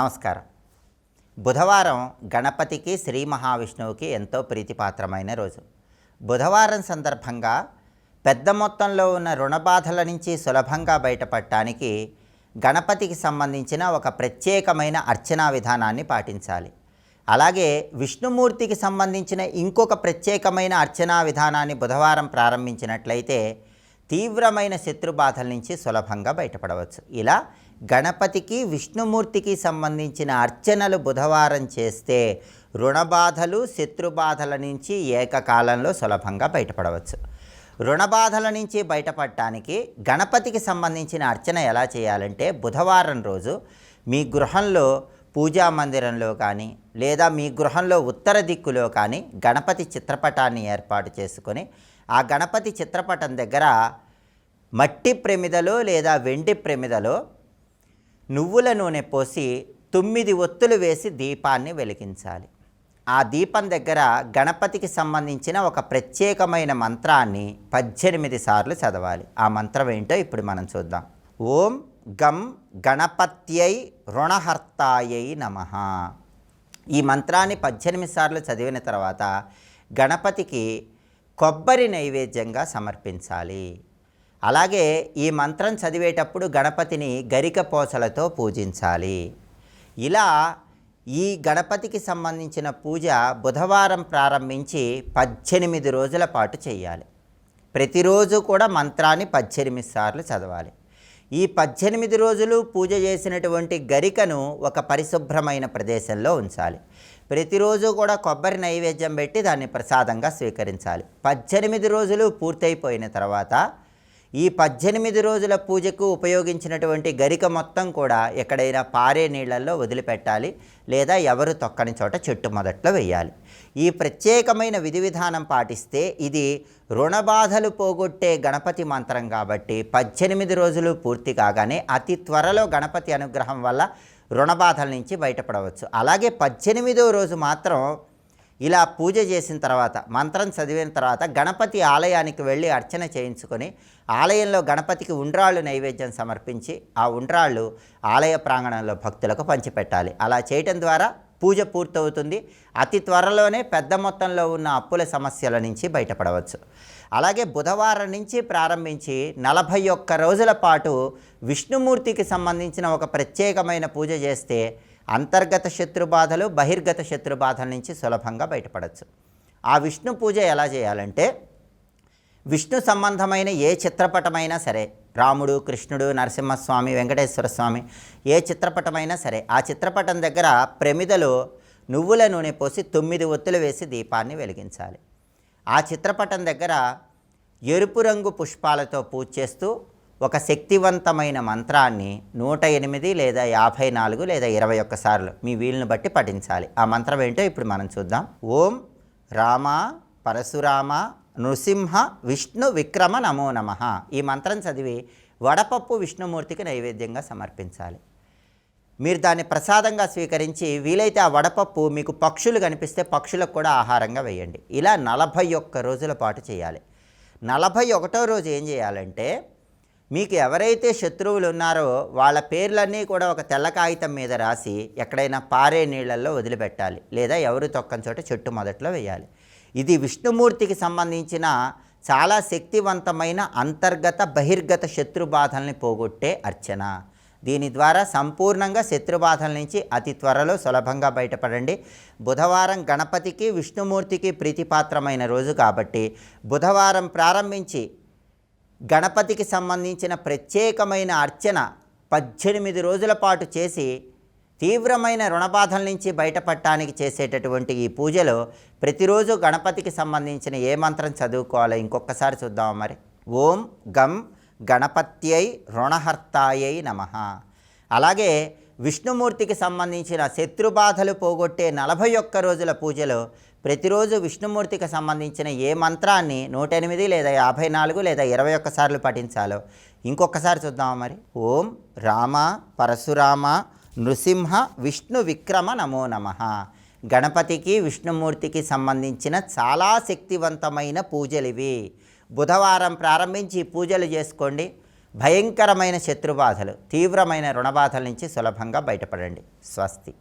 నమస్కారం. బుధవారం గణపతికి శ్రీ మహావిష్ణువుకి ఎంతో ప్రీతిపాత్రమైన రోజు. బుధవారం సందర్భంగా పెద్ద మొత్తంలో ఉన్న రుణ బాధల నుంచి సులభంగా బయటపడటానికి గణపతికి సంబంధించిన ఒక ప్రత్యేకమైన అర్చనా విధానాన్ని పాటించాలి. అలాగే విష్ణుమూర్తికి సంబంధించిన ఇంకొక ప్రత్యేకమైన అర్చనా విధానాన్ని బుధవారం ప్రారంభించినట్లయితే తీవ్రమైన శత్రుబాధల నుంచి సులభంగా బయటపడవచ్చు. ఇలా గణపతికి విష్ణుమూర్తికి సంబంధించిన అర్చనలు బుధవారం చేస్తే రుణబాధలు శత్రుబాధల నుంచి ఏకకాలంలో సులభంగా బయటపడవచ్చు. రుణబాధల నుంచి బయటపడటానికి గణపతికి సంబంధించిన అర్చన ఎలా చేయాలంటే బుధవారం రోజు మీ గృహంలో పూజా మందిరంలో కానీ లేదా మీ గృహంలో ఉత్తర దిక్కులో కానీ గణపతి చిత్రపటాన్ని ఏర్పాటు చేసుకొని ఆ గణపతి చిత్రపటం దగ్గర మట్టి ప్రమిదలో లేదా వెండి ప్రమిదలో నువ్వుల నూనె పోసి తొమ్మిది ఒత్తులు వేసి దీపాన్ని వెలిగించాలి. ఆ దీపం దగ్గర గణపతికి సంబంధించిన ఒక ప్రత్యేకమైన మంత్రాన్ని పద్దెనిమిది సార్లు చదవాలి. ఆ మంత్రం ఏంటో ఇప్పుడు మనం చూద్దాం. ఓం గం గణపత్యై రుణహర్తాయై నమ. ఈ మంత్రాన్ని పద్దెనిమిది సార్లు చదివిన తర్వాత గణపతికి కొబ్బరి నైవేద్యంగా సమర్పించాలి. అలాగే ఈ మంత్రం చదివేటప్పుడు గణపతిని గరిక పోసలతో పూజించాలి. ఇలా ఈ గణపతికి సంబంధించిన పూజ బుధవారం ప్రారంభించి పద్దెనిమిది రోజుల పాటు చేయాలి. ప్రతిరోజు కూడా మంత్రాన్ని పద్దెనిమిది సార్లు చదవాలి. ఈ పద్దెనిమిది రోజులు పూజ చేసినటువంటి గరికను ఒక పరిశుభ్రమైన ప్రదేశంలో ఉంచాలి. ప్రతిరోజు కూడా కొబ్బరి నైవేద్యం పెట్టి దాన్ని ప్రసాదంగా స్వీకరించాలి. పద్దెనిమిది రోజులు పూర్తయిపోయిన తర్వాత ఈ పద్దెనిమిది రోజుల పూజకు ఉపయోగించినటువంటి గరిక మొత్తం కూడా ఎక్కడైనా పారే నీళ్ళల్లో వదిలిపెట్టాలి లేదా ఎవరు తొక్కని చోట చెట్టు మొదట్లో వేయాలి. ఈ ప్రత్యేకమైన విధి విధానం పాటిస్తే ఇది రుణబాధలు పోగొట్టే గణపతి మంత్రం కాబట్టి పద్దెనిమిది రోజులు పూర్తి కాగానే అతి త్వరలో గణపతి అనుగ్రహం వల్ల రుణబాధల నుంచి బయటపడవచ్చు. అలాగే పద్దెనిమిదో రోజు మాత్రం ఇలా పూజ చేసిన తర్వాత మంత్రం చదివిన తర్వాత గణపతి ఆలయానికి వెళ్ళి అర్చన చేయించుకొని ఆలయంలో గణపతికి ఉండ్రాళ్ళు నైవేద్యం సమర్పించి ఆ ఉండ్రాళ్ళు ఆలయ ప్రాంగణంలో భక్తులకు పంచిపెట్టాలి. అలా చేయటం ద్వారా పూజ పూర్తవుతుంది. అతి త్వరలోనే పెద్ద మొత్తంలో ఉన్న అప్పుల సమస్యల నుంచి బయటపడవచ్చు. అలాగే బుధవారం నుంచి ప్రారంభించి నలభై ఒక్క రోజుల పాటు విష్ణుమూర్తికి సంబంధించిన ఒక ప్రత్యేకమైన పూజ చేస్తే అంతర్గత శత్రుబాధలు బహిర్గత శత్రుబాధల నుంచి సులభంగా బయటపడవచ్చు ఆ విష్ణు పూజ ఎలా చేయాలంటే విష్ణు సంబంధమైన ఏ చిత్రపటమైనా సరే రాముడు కృష్ణుడు నరసింహస్వామి వెంకటేశ్వర స్వామి ఏ చిత్రపటమైనా సరే ఆ చిత్రపటం దగ్గర ప్రమిదలో నువ్వుల నూనె పోసి తొమ్మిది ఒత్తులు వేసి దీపాన్ని వెలిగించాలి. ఆ చిత్రపటం దగ్గర ఎరుపు రంగు పుష్పాలతో పూజ చేస్తూ ఒక శక్తివంతమైన మంత్రాన్ని నూట ఎనిమిది లేదా యాభై నాలుగు లేదా ఇరవై ఒక్క సార్లు మీ వీలును బట్టి పఠించాలి. ఆ మంత్రం ఏంటో ఇప్పుడు మనం చూద్దాం. ఓం రామ పరశురామ నృసింహ విష్ణు విక్రమ నమో నమ. ఈ మంత్రం చదివి వడపప్పు విష్ణుమూర్తికి నైవేద్యంగా సమర్పించాలి. మీరు దాన్ని ప్రసాదంగా స్వీకరించి వీలైతే ఆ వడపప్పు మీకు పక్షులు కనిపిస్తే పక్షులకు కూడా ఆహారంగా వేయండి. ఇలా నలభై ఒక్క రోజుల పాటు చేయాలి. నలభై ఒకటో రోజు ఏం చేయాలంటే మీకు ఎవరైతే శత్రువులు ఉన్నారో వాళ్ళ పేర్లన్నీ కూడా ఒక తెల్ల కాగితం మీద రాసి ఎక్కడైనా పారే నీళ్ళల్లో వదిలిపెట్టాలి లేదా ఎవరు తొక్కని చోట చెట్టు మొదట్లో వేయాలి. ఇది విష్ణుమూర్తికి సంబంధించిన చాలా శక్తివంతమైన అంతర్గత బహిర్గత శత్రుబాధల్ని పోగొట్టే అర్చన. దీని ద్వారా సంపూర్ణంగా శత్రుబాధల నుంచి అతి త్వరలో సులభంగా బయటపడండి. బుధవారం గణపతికి విష్ణుమూర్తికి ప్రీతిపాత్రమైన రోజు కాబట్టి బుధవారం ప్రారంభించి గణపతికి సంబంధించిన ప్రత్యేకమైన అర్చన పద్దెనిమిది రోజుల పాటు చేసి తీవ్రమైన రుణబాధల నుంచి బయటపడటానికి చేసేటటువంటి ఈ పూజలో ప్రతిరోజు గణపతికి సంబంధించిన ఏ మంత్రం చదువుకోవాలో ఇంకొకసారి చూద్దాం మరి. ఓం గం గణపత్యై రుణహర్తాయై నమ. అలాగే విష్ణుమూర్తికి సంబంధించిన శత్రుబాధలు పోగొట్టే నలభై ఒక్క రోజుల పూజలో ప్రతిరోజు విష్ణుమూర్తికి సంబంధించిన ఏ మంత్రాన్ని నూట ఎనిమిది లేదా యాభై నాలుగు లేదా ఇరవై ఒక్కసార్లు పఠించాలో? ఇంకొకసారి చూద్దామా మరి. ఓం రామ పరశురామ నృసింహ విష్ణు విక్రమ నమో నమ. గణపతికి విష్ణుమూర్తికి సంబంధించిన చాలా శక్తివంతమైన పూజలు ఇవి బుధవారం ప్రారంభించి పూజలు చేసుకోండి. భయంకరమైన శత్రుబాధలు తీవ్రమైన రుణబాధల నుంచి సులభంగా బయటపడండి. స్వస్తి.